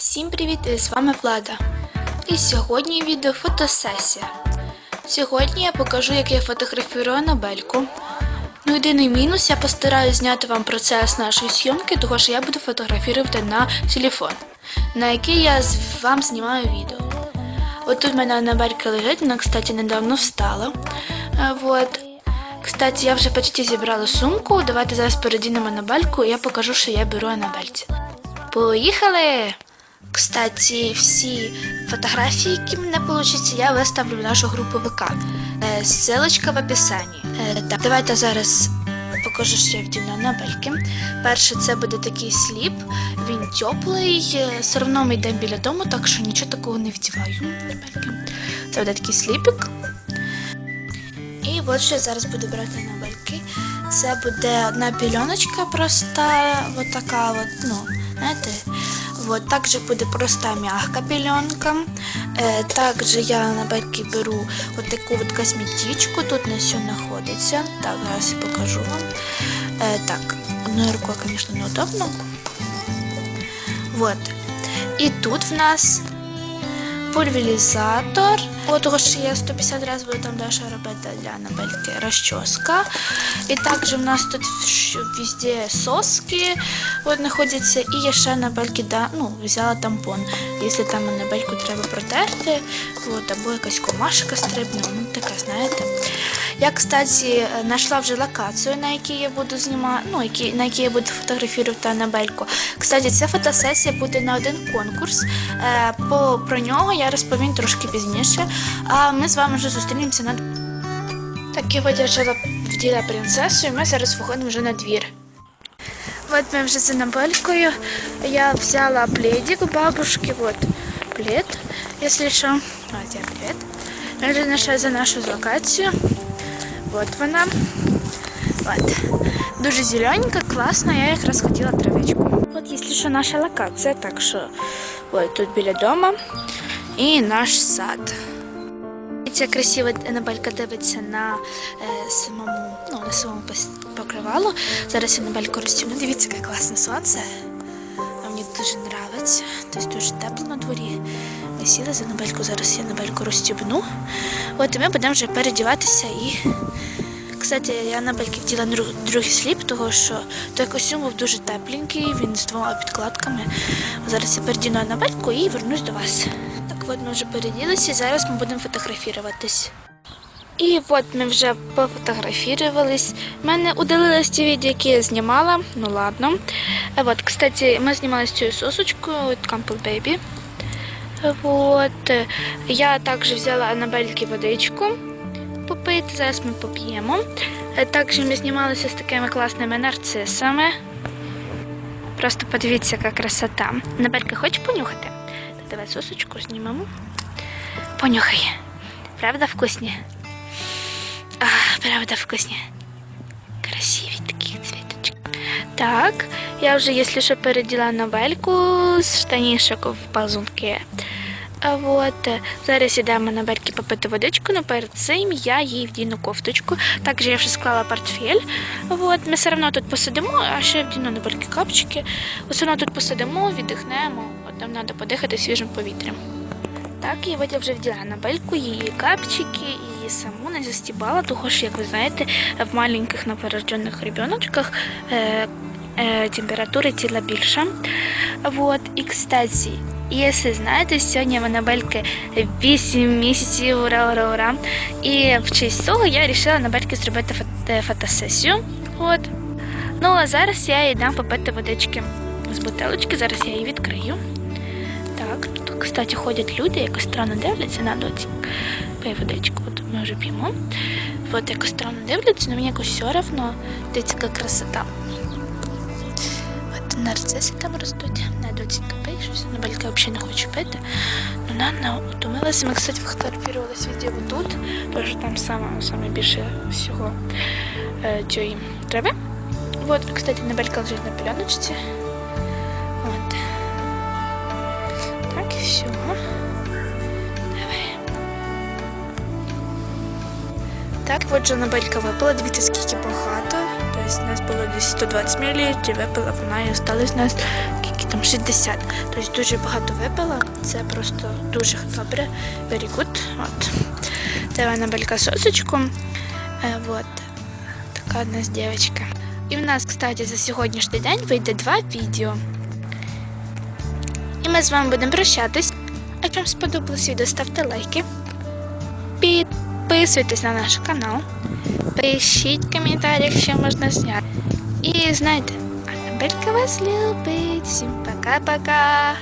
Всім привіт! З вами Влада. І сьогодні відео фотосесія. Сьогодні я покажу, як я фотографірую Анабельку. Ну, єдиний мінус, я постараюсь зняти вам процес нашої зйомки, тому що я буду фотографувати на телефон, на який я вам знімаю відео. От тут в мене Анабелька лежить, вона, кстати, недавно встала. Е, Вот. Кстати, я вже почти зібрала сумку. Давайте зараз передінемо Анабельку, і я покажу, що я беру Анабельці. Поїхали! Кстати, всі фотографії, які в мене вийде, я виставлю в нашу групу ВК. Е, Ссылочка в описанні. Е, так, давайте зараз покажу, що я вдіну на бельки. Перше, це буде такий сліп. Він теплий, е, все одно ми йдемо біля дому, так що нічого такого не вдіваю на бельки. Це буде такий сліпик. І от що я зараз буду брати на бельки. Це буде одна пільоночка проста, от от, ну, знаєте, Вот, также будет просто мягка пеленка. Э, также я на бельки беру вот такую вот косметичку. Тут на все находится. Так, я я покажу вам. Э, так, одной рукой, конечно, неудобно. Вот. І тут в нас пульверизатор. От я 150 разів буду там далі робити для набельки розчоска. І також в нас тут везде соски знаходяться. І я ще на бельки да, ну, взяла тампон. Якщо там на бельку треба протерти, от, або якась комашка стрибне, ну таке, знаєте. Я, кстати, знайшла вже локацію, на якій я буду знімати, ну, на якій я буду фотографувати Анабельку. Кстати, ця фотосесія буде на один конкурс. Е, по, про нього я розповім трошки пізніше. А ми з вами вже зустрінемося на так, я видержала вділа принцесу, і ми зараз виходимо вже на двір. От ми вже з Анабелькою. Я взяла пледик у бабушки. Вот плед, если що. Вот я плед. Ми вже знайшли за нашу локацію. Вот вона. Вот. Дуже зелененька, класно, я якраз хотіла травичку. От, якщо що, наша локація, так що от тут біля дома і наш сад. Ця красива Анабелька дивиться на е, самому, ну, на самому покривалу. Зараз Анабельку розтягну. Дивіться, яке класне сонце. Мені дуже подобається. Тобто дуже тепло на дворі. Ми сіли за Анабельку, зараз я Анабельку розстібну. От і ми будемо вже передіватися і. Кстати, я на бельки вділа другий сліп, тому що той костюм був дуже тепленький, він з двома підкладками. Зараз я передіну на бельку і вернусь до вас. От ми вже переділися, і зараз ми будемо фотографуватись. І от ми вже пофотографувались. У мене удалились ті відео, які я знімала. Ну ладно. А от, кстати, ми знімали з цією сосочкою від Campbell Baby. Вот. Я також взяла Анабельки водичку попити. Зараз ми поп'ємо. Е, Також ми знімалися з такими класними нарцисами. Просто подивіться, яка красота. Анабелька, хочеш понюхати? Давай сосочку знімемо. Понюхай. Правда вкусні? А, правда вкусні. Красиві такі цвіточки. Так, я вже, якщо що, переділа Набельку з штанішок в пазунки. А от зараз ідемо на бельки попити водичку, але перед цим я їй вдіну кофточку. Також я вже склала портфель. От, ми все одно тут посидимо, а ще вдіну на бельки капчики. Все одно тут посидимо, віддихнемо. Нам треба подихати свіжим повітрям. Так, я Водя вже вділа на бельку, її капчики, її саму не застібала, тому що, як ви знаєте, в маленьких новороджених ребеночках е, е, температура тіла більша. Вот. І, кстати, якщо знаєте, сьогодні в Анабельки 8 місяців, ура, ура, ура. І в честь того я вирішила на бельки зробити фото- фотосесію. От. Ну, а зараз я їй попити водички з бутилочки, зараз я її відкрию. Кстати, ходять люди, якось странно дивляться на доці. Пий водичку, от ми вже п'ємо. От якось странно дивляться, але мені якось все одно. Дивіться, красота. От нарциси там ростуть. На доці пий. На белька взагалі не хочу пити. Ну, Нанна утомилася. Ми, кстати, фотографувалися везде тут, тому що там саме, саме більше всього е, цієї трави. Вот, кстати, Набелька лежить на пеленочці. От. Все. Давай. Так, от же Набелька випила. Дивіться, скільки багато. Тобто у нас було десь 120 мл, випила вона і осталось у нас скільки там 60. Тобто дуже багато випила. Це просто дуже добре. Very good. От. Це Анабелька сосочку. Е, вот. Така у нас дівчинка. І в нас, кстати, за сьогоднішній день вийде два відео. І ми з вами будемо прощатись. Якщо вам сподобалось відео, ставте лайки. Підписуйтесь на наш канал. Пишіть в коментарях, що можна зняти. І знайте, Анабелька вас любить. Всім пока-пока.